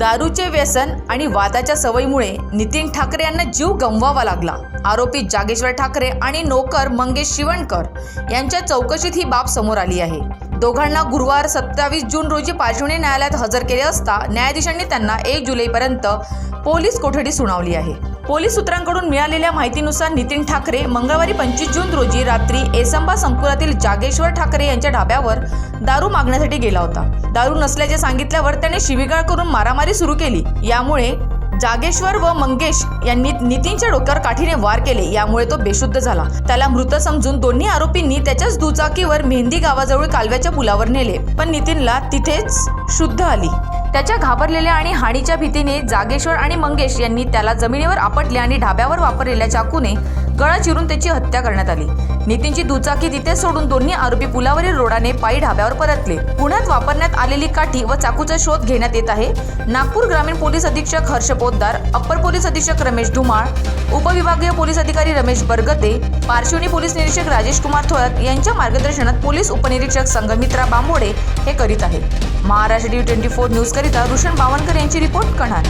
दारूचे व्यसन आणि वादाच्या सवयीमुळे नितीन ठाकरे यांना जीव गमवावा लागला. आरोपी जागेश्वर ठाकरे आणि नोकर मंगेश शिवणकर यांच्या चौकशीत ही बाब समोर आली आहे. दोघांना गुरुवार सत्तावीस जून रोजी पाचवणी न्यायालयात हजर केले असता न्यायाधीशांनी त्यांना एक जुलैपर्यंत पोलीस कोठडी सुनावली आहे. पोलीस सूत्रांकडून मिळालेल्या माहितीनुसार नितीन ठाकरे मंगळवारी पंचवीस जून रोजी रात्री एसंबा संकुलातील जागेश्वर ठाकरे यांच्या ढाब्यावर दारू मागण्यासाठी गेला होता. दारू नसल्याचे सांगितल्यावर त्याने शिवीगाळ करून मारामारी सुरू केली. यामुळे जागेश्वर व मंगेश यांनी नितीनच्या डोक्यावर काठीने वार केले. यामुळे तो बेशुद्ध झाला. त्याला मृत समजून दोन्ही आरोपींनी त्याच्याच दुचाकीवर मेहंदी गावाजवळ कालव्याच्या पुलावर नेले. पण नितीनला तिथेच शुद्ध आली. त्याच्या घाबरलेल्या आणि हानीच्या भीतीने जागेश्वर आणि मंगेश यांनी त्याला जमिनीवर आपटले आणि ढाब्यावर वापरलेल्या चाकूने गळा चिरून त्याची हत्या करण्यात आली. नितीनची दुचाकी तिथे सोडून दोन्ही आरोपी पुलावरील रोडाने पायी ढाब्यावर परतले. पुण्यात वापरण्यात आलेली काठी व चाकूचा शोध घेण्यात येत आहे. नागपूर ग्रामीण पोलीस अधीक्षक हर्ष पोद्दार अप्पर पोलीस अधीक्षक रमेश धुमाळ उपविभागीय पोलीस अधिकारी रमेश बरगते पार्श्वनी पोलीस निरीक्षक राजेश कुमार थोरात यांच्या मार्गदर्शनात पोलीस उपनिरीक्षक संघमित्रा बांबोडे हे करीत आहेत. महाराष्ट्र डी ट्वेंटी फोर न्यूजकरिता रुशन बावनकर यांची रिपोर्ट कणार